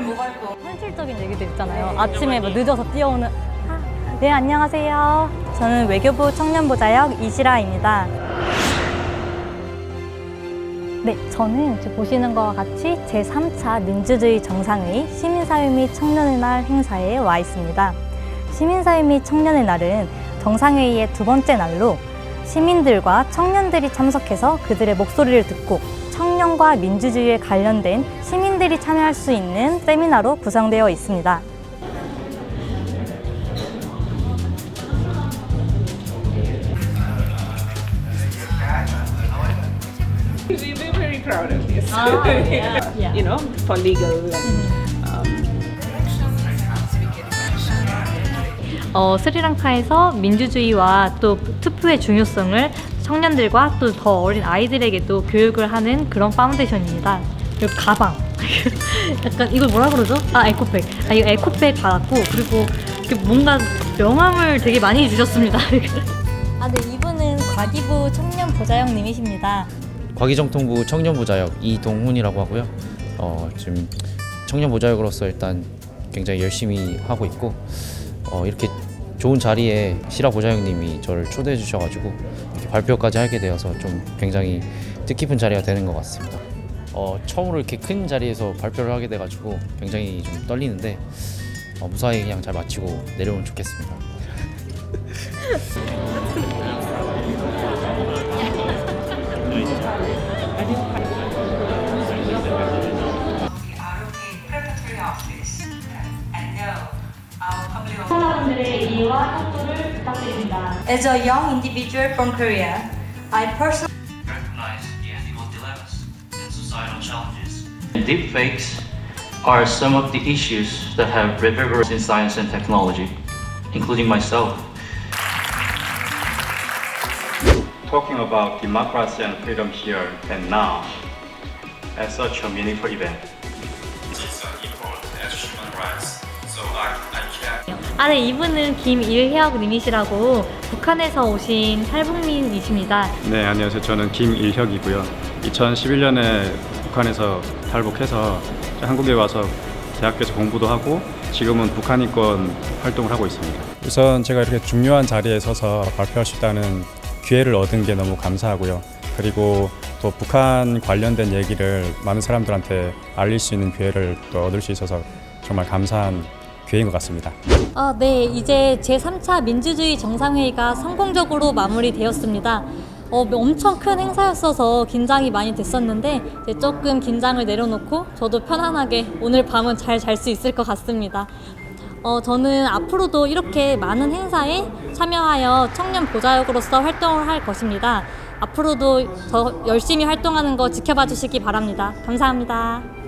mobile phone. 현실적인 얘기도 있잖아요. 아침에 뭐 늦어서 뛰어오는. 아, 네, 안녕하세요. 저는 외교부 청년보좌역 이시라입니다. 네, 저는 지금 보시는 것과 같이 제3차 민주주의 정상회의 시민사회 및 청년의 날 행사에 와 있습니다. 시민사회 및 청년의 날은 정상회의의 두 번째 날로 시민들과 청년들이 참석해서 그들의 목소리를 듣고 청년과 민주주의에 관련된 시민들이 참여할 수 있는 세미나로 구성되어 있습니다. We- We're very proud of this. Yeah, yeah. You know, for legal. 어, 스리랑카에서 민주주의와 또 투표의 중요성을 청년들과 또 더 어린 아이들에게도 교육을 하는 그런 파운데이션입니다. 그리고 가방. 약간 이걸 뭐라 그러죠? 아 에코백. 아 이거 에코백 받았고 그리고 뭔가 명함을 되게 많이 주셨습니다. 아, 네 이분은 과기부 청년 보좌역님이십니다. 과기정통부 청년보좌역 이동훈이라고 하고요. 어, 지금 청년보좌역으로서 일단 굉장히 열심히 하고 있고 어, 이렇게 좋은 자리에 시라 보좌역님이 저를 초대해 주셔가지고 이렇게 발표까지 하게 되어서 좀 굉장히 뜻깊은 자리가 되는 것 같습니다. 어, 처음으로 이렇게 큰 자리에서 발표를 하게 돼가지고 굉장히 좀 떨리는데 어, 무사히 그냥 잘 마치고 내려오면 좋겠습니다. 이해와 협조를 부탁드립니다. As a young individual from Korea, I personally recognize the ethical dilemmas and societal challenges. Deepfakes are some of the issues that have reverberated in science and technology, including myself. talking about democracy and freedom here and now at such a meaningful event. 아, 네, 이분은 김일혜역님이시라고 북한에서 오신 탈북민이십니다. 네, 안녕하세요. 저는 김일혁이고요. 2011년에 북한에서 탈북해서 한국에 와서 대학교에서 공부도 하고 지금은 북한 인권 활동을 하고 있습니다. 우선 제가 이렇게 중요한 자리에 서서 발표할 수 있다는 기회를 얻은 게 너무 감사하고요. 그리고 또 북한 관련된 얘기를 많은 사람들한테 알릴 수 있는 기회를 또 얻을 수 있어서 정말 감사한 기회인 것 같습니다. 아, 네, 이제 제3차 민주주의 정상회의가 성공적으로 마무리되었습니다. 어, 엄청 큰 행사였어서 긴장이 많이 됐었는데 이제 조금 긴장을 내려놓고 저도 편안하게 오늘 밤은 잘 잘 수 있을 것 같습니다. 어, 저는 앞으로도 이렇게 많은 행사에 참여하여 청년 보좌역으로서 활동을 할 것입니다. 앞으로도 더 열심히 활동하는 거 지켜봐 주시기 바랍니다. 감사합니다.